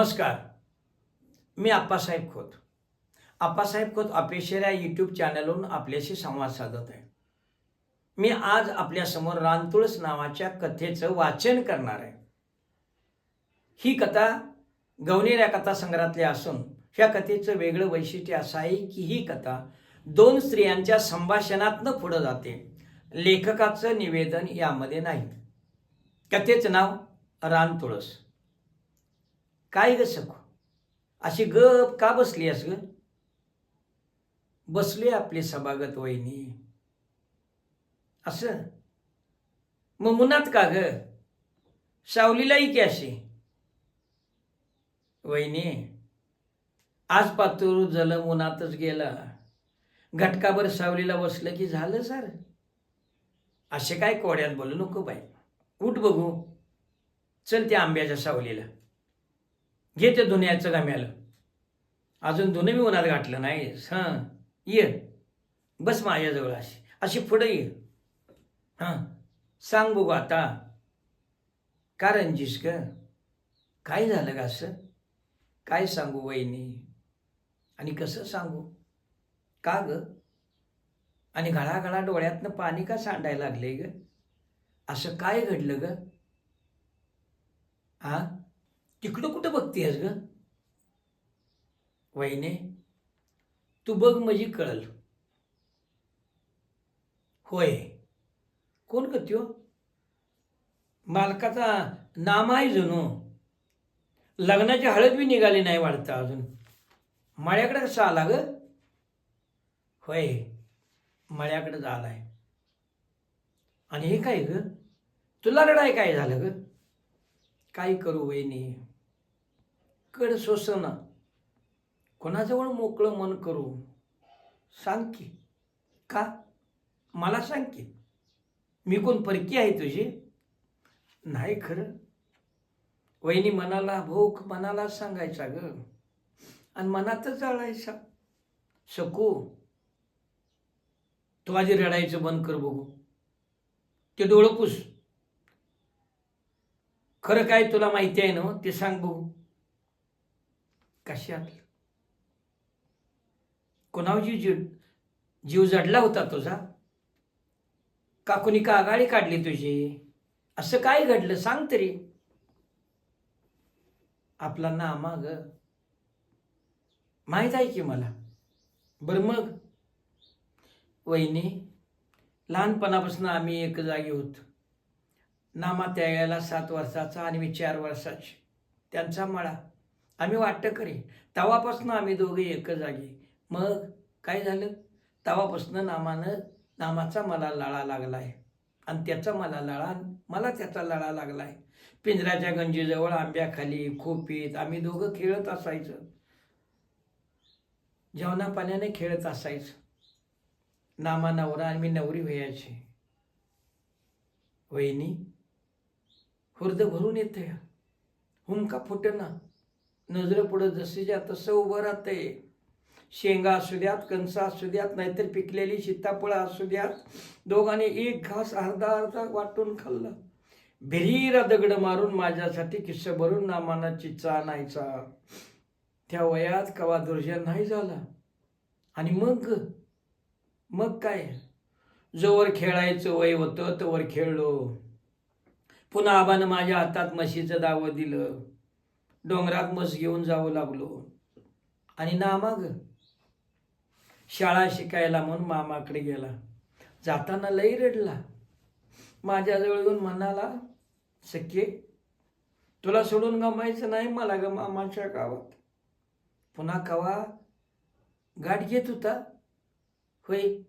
नमस्कार. मी आप्पासाहेब खोत. आप्पासाहेब खोत ऑफिशियल या यूट्यूब चॅनलवरून आपल्याशी संवाद साधत आहे. मी आज आपल्यासमोर रानतुळस नावाच्या कथेचं वाचन करणार आहे. ही कथा गवनेर या कथासंग्रहातली असून ह्या कथेचं वेगळं वैशिष्ट्य असं आहे की ही कथा दोन स्त्रियांच्या संभाषणातनं पुढं जाते. लेखकाचं निवेदन यामध्ये नाही. कथेचं नाव रानतुळस काय ग सखो? अशी गप का बसली अस ग? बसली आपली सभागत वहिनी. असं? मग मुनात का ग? सावलीलाही की अशी? वहिनी आज पातूर जल मुनातच गेला. घटकाभर सावलीला बसलं की झालं सर. असे काय कोड्यात बोलू नको बाई. उठ बघू. चल त्या आंब्याच्या सावलीला. घे ते धुण्याचं गम्याला. अजून धुणं मी उन्हात घातलं नाही. हां ये. बस माझ्याजवळ अशी. अशी पुढं ये. हां सांग बघू आता. का रंजीस ग? काय झालं का असं? काय सांगू वहिनी? आणि कसं सांगू? का ग? आणि घळाघळा डोळ्यातनं पाणी का सांडायला लागले ग? असं काय घडलं ग? हां तिकडं कुठं बघतेस ग? वहिने तू बघ म्हणजे कळल. होय. कोण ग त्यो? मालकाचा नाम आहे जणू लग्नाची हळद बी निघाली नाही वाढतं अजून. मळ्याकडे कसा आला ग? होय मळ्याकडे आलाय आणि हे काय ग? तुला रडाय काय झालं ग? काय करू वहिनी? कड सोसना कोणाजवळ मोकळं मन करू सांग की. का? मला सांग की. मी कोण परकी आहे तुझी? नाही खरं. वहिनी मनाला भोक मनाला सांगायचा ग. आणि मनातच जाळायचा. सकू. तू आधी रडायचं बंद कर बघू. ते डोळं पुस. खरं काय तुला माहिती आहे ना? ते सांग बघू. कशात? कोणावजी जीव जीव जडला होता तुझा? का कुणी का आघाडी काढली तुझी? असं काय घडलं? सांग तरी. आपला नामा ग माहीत आहे की मला? बरं मग. वहिनी लहानपणापासून आम्ही एक जागी होतो. नामा त्यावेळेला सात वर्षाचा आणि मी चार वर्षाची. त्यांचा मळा. आम्ही वाटतं करी तवापासनं आम्ही दोघे एक जागी. मग काय झालं? तवापासनं नामानं नामाचा मला लळा लागला आहे आणि त्याचा मला लळा मला त्याचा लळा लागला आहे पिंजऱ्याच्या गंजीजवळ आंब्याखाली खोपीत आम्ही दोघं खेळत असायचं. जेवणा पाण्याने खेळत असायचं. नामा नवरा आणि मी नवरी व्हायची. वहिनी हुर्द भरून येते हुंका फुटना. नजर पुढं जशीच्या तसं उभं राहते शेंगा असू द्यात कणसं असू द्यात नाहीतर पिकलेली सीताफळं असू द्यात दोघांनी एक घास अर्धा अर्धा वाटून खाल्ला. भिरीरा दगड मारून माझ्यासाठी किस्सा भरून नामानाची चा नाहीचा. त्या वयात कवा दुर्जन नाही झाला. आणि मग? मग काय? जोवर खेळायचं वय होतं तोवर खेळलो. पुन्हा आबानं माझ्या हातात म्हशीचं दावं दिलं. डोंगरात मस घेऊन जावं लागलो. आणि ना मग शाळा शिकायला म्हणून मामाकडे गेला. जाताना लई रडला. माझ्याजवळ येऊन म्हणाला सख्ये तुला सोडून गमायचं नाही मला ग मामाच्या गावात. पुन्हा कवा गाठ घेत होता? होय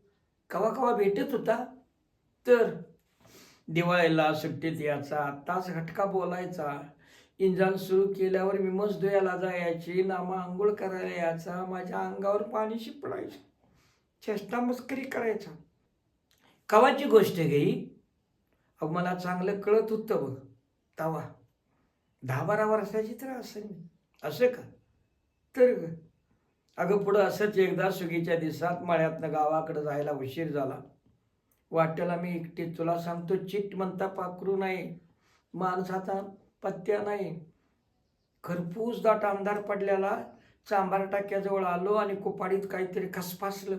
कवा कवा भेटत होता? तर दिवाळीला सुट्टीत याचा तास घटका बोलायचा. इंजन सुरू केल्यावर मी मस धुयाला जायची नामा आंघोळ करायला यायचा माझ्या अंगावर पाणी शिपडायचं चेष्टा मस्करी करायचा. कवाची गोष्ट गई अहो मला चांगलं कळत होतं बघ तवा. दहा बारा वर्षाची तर असेल मी. असं का? तर अगं पुढं असंच एकदा सुगीच्या दिवसात मळ्यातनं गावाकडं जायला उशीर झाला. वाटेला मी एकटी तुला सांगतो चिट म्हणता पाखरू नाही. माणसाचा पत्त्या नाही. खरपूस दाट अंधार पडलेला चांभार टाक्याजवळ आलो आणि कुपाडीत काहीतरी खसफासलं.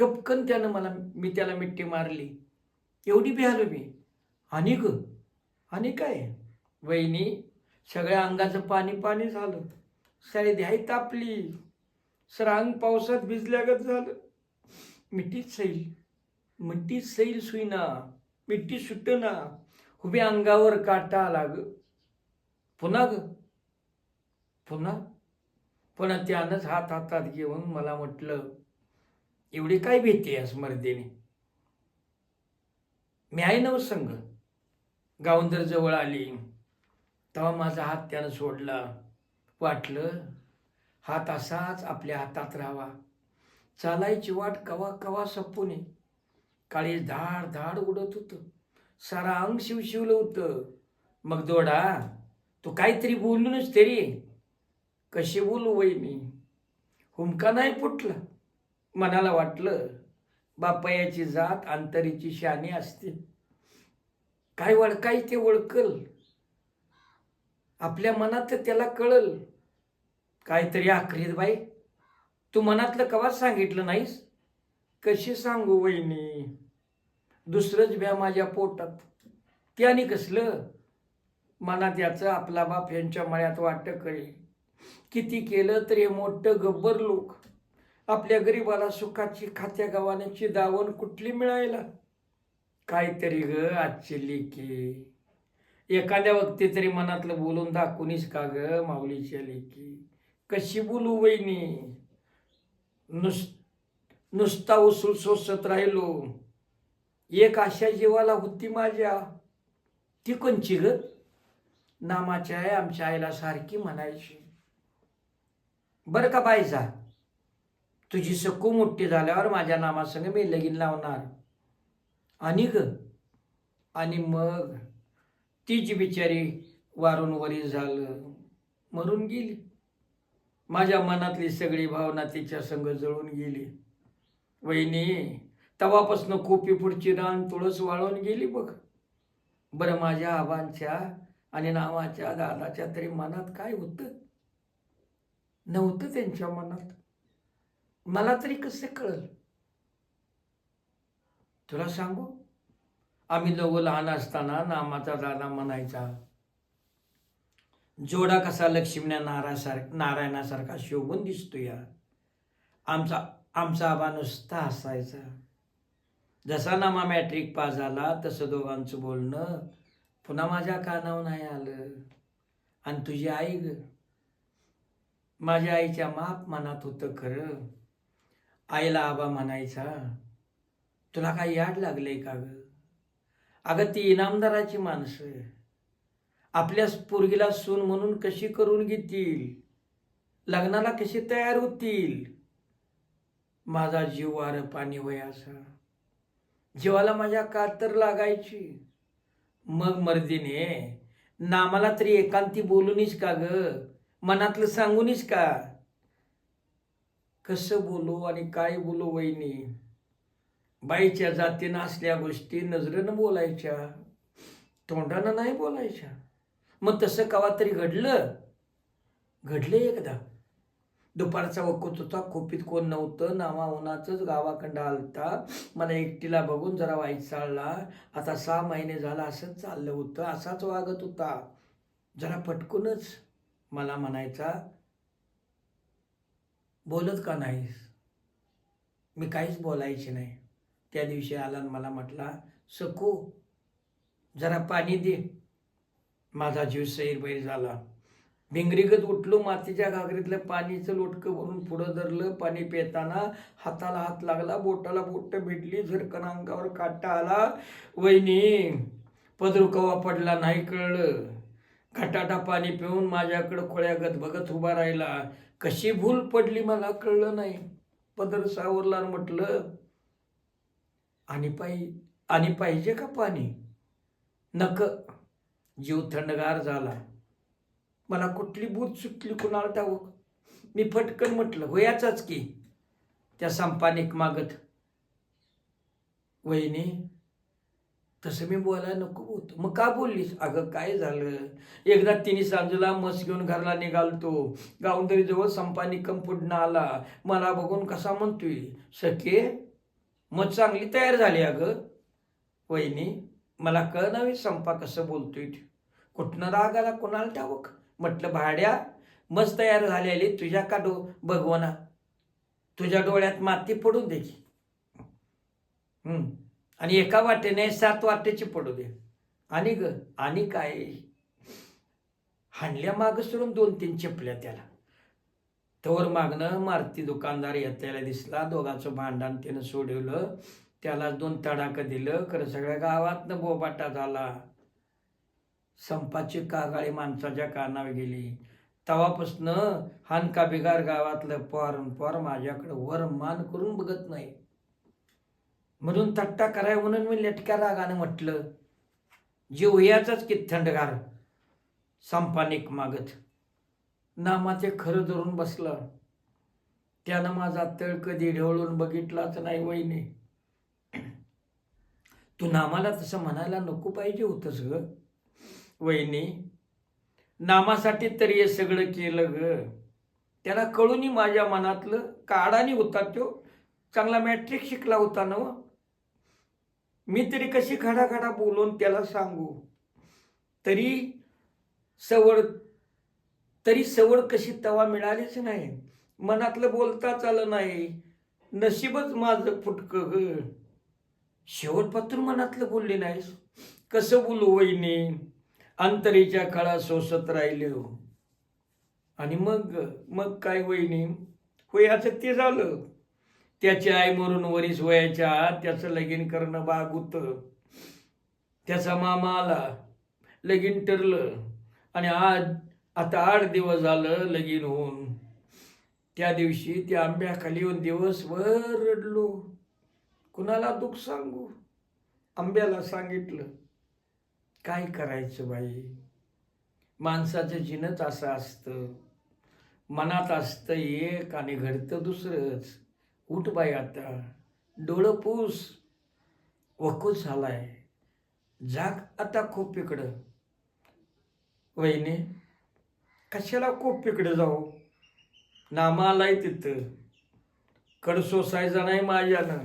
गपकन त्यानं मला मी त्याला मिट्टी मारली. एवढी बिहालो मी. आणि ग? आणि काय? वहिनी सगळ्या अंगाचं पाणी पाणी झालं. साडी द्याय तापली. सरांग पावसात भिजल्यागत झालं. मिठीच सैल. मिठीत सैल सुईना. मिठी सुटना. उभ्या अंगावर काटा आला ग पुन्हा ग. पुन्हा? पुन्हा त्यानंच हात हातात घेऊन मला म्हटलं एवढी काय भीती आहे स्मृतीने? मी आहे नव संघ गावंदर जवळ आली. तेव्हा माझा हात त्यानं सोडला. वाटलं हात असाच आपल्या हातात राहावा. चालायची वाट कवा कवा सपून काळी धाड धाड उडत होतं. सारा अंग शिवशिवलं होतं. मग दोडा तू काहीतरी बोलूनच तरी. कशी बोलू वहिनी हुमका नाही फुटला मनाला वाटलं बापयाची जात अंतरीची शानी असते. काय वळकाय ते वळकल? आपल्या मनात त्याला कळल. काहीतरी आखरीत बाई. तू मनातलं कवाच सांगितलं नाहीस? कशी सांगू वहिनी? दुसरंच भ्या माझ्या पोटात. त्याने कसलं? मनात याचं आपला बाप यांच्या मळ्यात वाटतं कळे किती केलं तरी हे मोठं गब्बर लोक. आपल्या गरीबाला सुखाची खात्या गव्हाण्याची दावण कुठली मिळायला? काहीतरी ग आजची लेकी. एखाद्या वक्ती तरी मनातलं बोलून दाखवूनच का ग माऊलीच्या लेकी? कशी बोलू वहिनी? नुस नुसता उसूल सोसत राहिलो. एक आशा जीवाला होती माझ्या. ती कोणची ग? नामाच्या आहे आमच्या आईला सारखी म्हणायची. बरं का बाईचा तुझी सकू मोठी झाल्यावर माझ्या नामासंग मी लगीन लावणार. आणि ग? आणि मग? तीच बिचारी वारून वरी झालं. मरून गेली. माझ्या मनातली सगळी भावना तिच्या संग जळून गेली. वहिनी तवापासनं कोपी पुढची रान तुळस वाळून गेली बघ. बरं माझ्या आबांच्या आणि नावाच्या दादाच्या तरी मनात काय होतं? नव्हतं त्यांच्या मनात. मला तरी कसं कळल? तुला सांगू? आम्ही दोघं लहान असताना नामाचा दादा म्हणायचा जोडा कसा लक्ष्मी नारासार नारायणासारखा शोभून दिसतो या आमचा आमचा आबा नुसता असायचा जसा नामा मॅट्रिक पास झाला तसं दोघांचं बोलणं पुन्हा माझ्या कानावर नाही आलं. आणि तुझी आई ग माझ्या आईच्या माप मनात होतं खरं. आईला आबा म्हणायचा तुला काय याड लागलंय का ग? अगं ती इनामदाराची माणसं आपल्या पोरगीला सून म्हणून कशी करून घेतील? लग्नाला कशी तयार होतील? माझा जीव वार पाणी वयाचा. जीवाला माझ्या कातर लागायची. मग मर्दीने नामाला तरी एकांती बोलूनीच का ग? मनातलं सांगूनीच का? कसं बोलू आणि काय बोलू वहिनी? बाईच्या जातीनं असल्या गोष्टी नजरेनं बोलायच्या. तोंडानं नाही बोलायच्या. मग तसं कवा तरी घडलं? घडलं एकदा. दुपारचा वकूत होता खोपीत कोण नव्हतं नामा उन्हाचंच गावाकडं आलता. मला एकटीला बघून जरा वाईट चालला. आता सहा महिने झाला असंच चाललं होतं असाच वागत होता. जरा पटकूनच मला म्हणायचा बोलत का नाहीस? मी काहीच बोलायचे नाही. त्या दिवशी आला आणि मला म्हटला सकू जरा पाणी दे. माझा जीव सैरबैर झाला. भिंगरीगत उठलो मातीच्या घागरीतलं पाणीचं लोटकं भरून पुढं धरलं पाणी पिताना हाताला हात लागला बोटाला बोट भेटली झरकन अंगावर काटा आला. वहिनी पदरू कवा पडला नाही कळलं. घटाटा पाणी पिऊन माझ्याकडं खोळ्यागत बघत उभा राहिला. कशी भूल पडली मला कळलं नाही. पदर सावरला म्हटलं आणि पाहि आणि पाहिजे का पाणी? नक जीव थंडगार झाला. मला कुठली बूत सुटली कुणाला ठाऊक मी फटकन म्हटलं होयाचाच की. त्या संपानिक मागत वहिनी तसं मी बोलायला नको होतो मग का बोललीस? अगं काय झालं? एकदा तिने सांजूला मस घेऊन घरला निघालतो. गावंदरी जवळ संपानी पुढनं आला. मला बघून कसा म्हणतोय? सखे मग चांगली तयार झाली अगं. वहिनी मला कळ नव्हे संपा कसं बोलतोय कुठनं राग आला कोणाला ठाऊक म्हटलं भाड्या मस्त तयार झालेली तुझ्या का डो भगवना हो तुझ्या डोळ्यात माती पडून दे की. आणि एका वाटेने सात वाटेची पडू दे. आणि ग आणि काय? हाणल्या माग सोडून दोन तीन चिपल्या त्याला. तोवर मागणं मारती दुकानदार येतायला दिसला दोघांचं भांडण त्यानं सोडवलं. त्याला दोन तडाखं दिलं. खरं सगळ्या गावातनं बोबाटा झाला. संपाची कागाळी माणसाच्या कानावर गेली. तवापासनं हानका बिगार गावातलं पोर पोर माझ्याकडे वर मान करून बघत नाही. म्हणून थट्टा कराय म्हणून मी लटक्या रागानं म्हटलं जीव याचाच की थंडगार संपानिक मागत. नामाचे खरं धरून बसला. त्यानं माझा तळ कधी ढवळून बघितलाच नाही वहिनी. तू नामाला तसं म्हणायला नको पाहिजे होतंस ग. वहिनी नामासाठी तरी हे सगळं केलं ग. त्याला कळूनही माझ्या मनातलं काढानी होता तो चांगला मॅट्रिक शिकला होता ना मी तरी कशी खडाखडा बोलून त्याला सांगू? तरी सवड तरी सवड कशी तवा मिळालीच नाही. मनातलं बोलताच आलं नाही. नशीबच माझं फुटकं ग. शेवटपासून मनातलं बोलले नाहीस. कसं बोलू वहिनी? अंतरीच्या काळात सोसत राहिले हो. आणि मग मग काय वहिनी? होयाचं ते झालं. त्याची आई मरून वरीस वयाच्या आत त्याचं लगीन करणं भाग होतं. त्याचा मामा आला. लगीन ठरलं. आणि आज आता आठ दिवस झालं लगीन होऊन. त्या दिवशी त्या आंब्याखाली येऊन दिवसभर रडलो. कुणाला दुःख सांगू? आंब्याला सांगितलं. काय करायचं बाई? माणसाचं जिनच असं असतं. मनात असतं एक आणि घडतं दुसरंच. उठ बाई आता. डोळं पूस. वकूच झालाय. जाग आता खूप इकडं. वहिने कशाला खूप इकडं जाऊ? नामालाय तिथं. कडसोसायचा नाही माझ्यानं.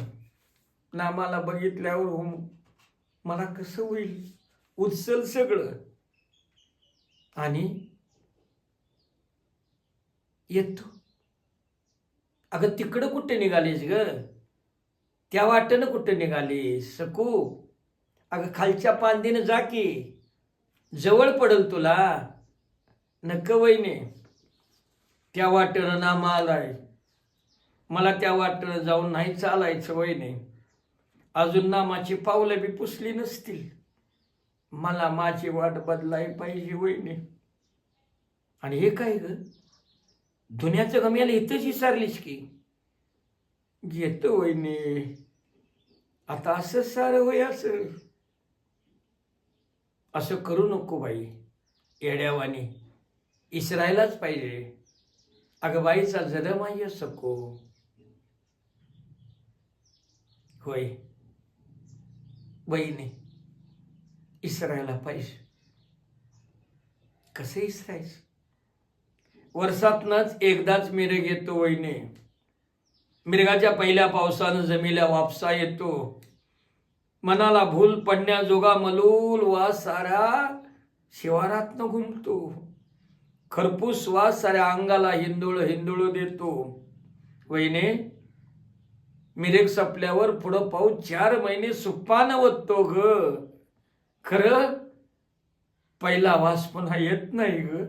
नामाला बघितल्यावर हो मला कसं होईल? उचल सगळं. आणि येतो. अगं तिकडं कुठे निघालीस ग? त्या वाटेनं कुठे निघालीस? सकू. अगं खालच्या पांदीनं जा की. जवळ पडल तुला. नक्क वहिने. त्या वाटेनं नामा आलाय मला त्या वाटेनं जाऊन नाही चालायचं वहिने. अजून नामाची पावलं बी पुसली नसतील. मला माझी वाट बदलाय पाहिजे वहिने. आणि हे काय ग? धुण्याचं गम्याला इथंच विचारलीस की. घेतो वहिने. आता असं सारं होय असं. असं करू नको बाई. येड्यावानी. इसरायलाच पाहिजे. अगं बाईचा जन्म सको होय. बहिणी इसरायला पाहिजे. कसे इसरायच? वर्षातनच एकदाच मिरग येतो वहिने. मिरगाच्या पहिल्या पावसानं जमिल्या वापसा येतो. मनाला भूल पडण्याजोगा मलूल वास साऱ्या शिवारातनं घुमतो. खरपूस वास साऱ्या अंगाला हिंदुळ हिंदुळ देतो. वहिने मिरेग सपल्यावर पुढं पाऊस चार महिने सुपानं ओततो ग. खरं? पहिला वास पुन्हा येत नाही ग.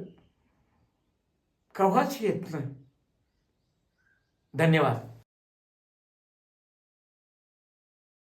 कवाच येत नाही. धन्यवाद.